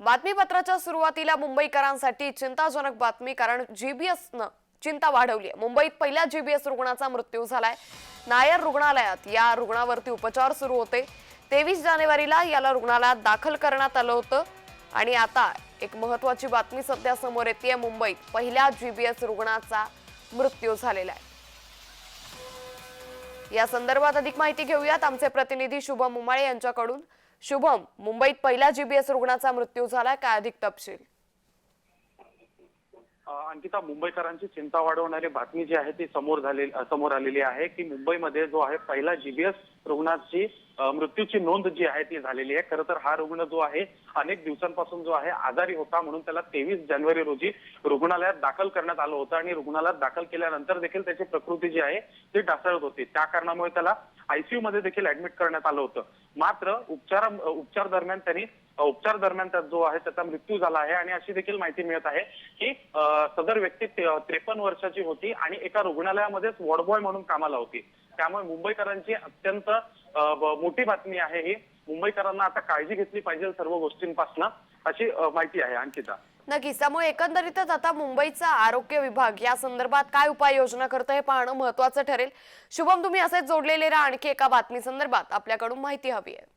बातमीपत्राच्या सुरुवातीला मुंबईकरांसाठी चिंताजनक बातमी कारण जीबीएसनं चिंता वाढवली आहे. मुंबईत पहिल्या जीबीएस रुग्णाचा मृत्यू झालाय. नायर रुग्णालयात या रुग्णावरती उपचार सुरू होते. तेवीस जानेवारीला याला रुग्णालयात दाखल करण्यात आलं होतं. आणि आता एक महत्वाची बातमी सध्या समोर येते. मुंबईत पहिल्या जीबीएस रुग्णाचा मृत्यू झालेला आहे. या संदर्भात अधिक माहिती घेऊयात. आमचे प्रतिनिधी शुभम उमाळे यांच्याकडून. शुभम मुंबईत पहिल्या जीबीएस रुग्णाचा मृत्यू झाला काय अधिक तपशील? अंकिता मुंबईकरांची चिंता वाढवणारी बातमी जी आहे ती समोर झालेली समोर आलेली आहे की मुंबईमध्ये जो आहे पहिला जीबीएस रुग्णाची मृत्यूची नोंद जी आहे ती झालेली आहे. खरं तर हा रुग्ण जो आहे अनेक दिवसांपासून जो आहे आजारी होता म्हणून त्याला तेवीस जानेवारी रोजी रुग्णालयात दाखल करण्यात आलं होतं आणि रुग्णालयात दाखल केल्यानंतर देखील त्याची प्रकृती जी आहे ती ढासळत होती. त्या कारणामुळे त्याला आयसीयू मध्ये देखील ऍडमिट करण्यात आलं होतं. मात्र उपचार उपचार दरम्यान त्यांनी उपचार दरम्यान त्यात जो आहे त्याचा मृत्यू झाला आहे आणि अशी देखील माहिती मिळत आहे की सदर व्यक्ती त्रेपन्न वर्षाची होती आणि एका रुग्णालयामध्येच वॉर्डबॉय म्हणून कामाला होती. त्यामुळे मुंबईकरांची अत्यंत मोठी बातमी आहे ही. मुंबईकरांना आता काळजी घेतली पाहिजे सर्व गोष्टींपासून अशी माहिती आहे अंकिता. नक्कीच. त्यामुळे एकंदरीतच आता मुंबईचा आरोग्य विभाग या संदर्भात काय उपाययोजना करतं हे पाहणं महत्वाचं ठरेल. शुभम तुम्ही असेच जोडलेले राहा आणखी एका बातमी संदर्भात. आपल्याकडून माहिती हवी. आहे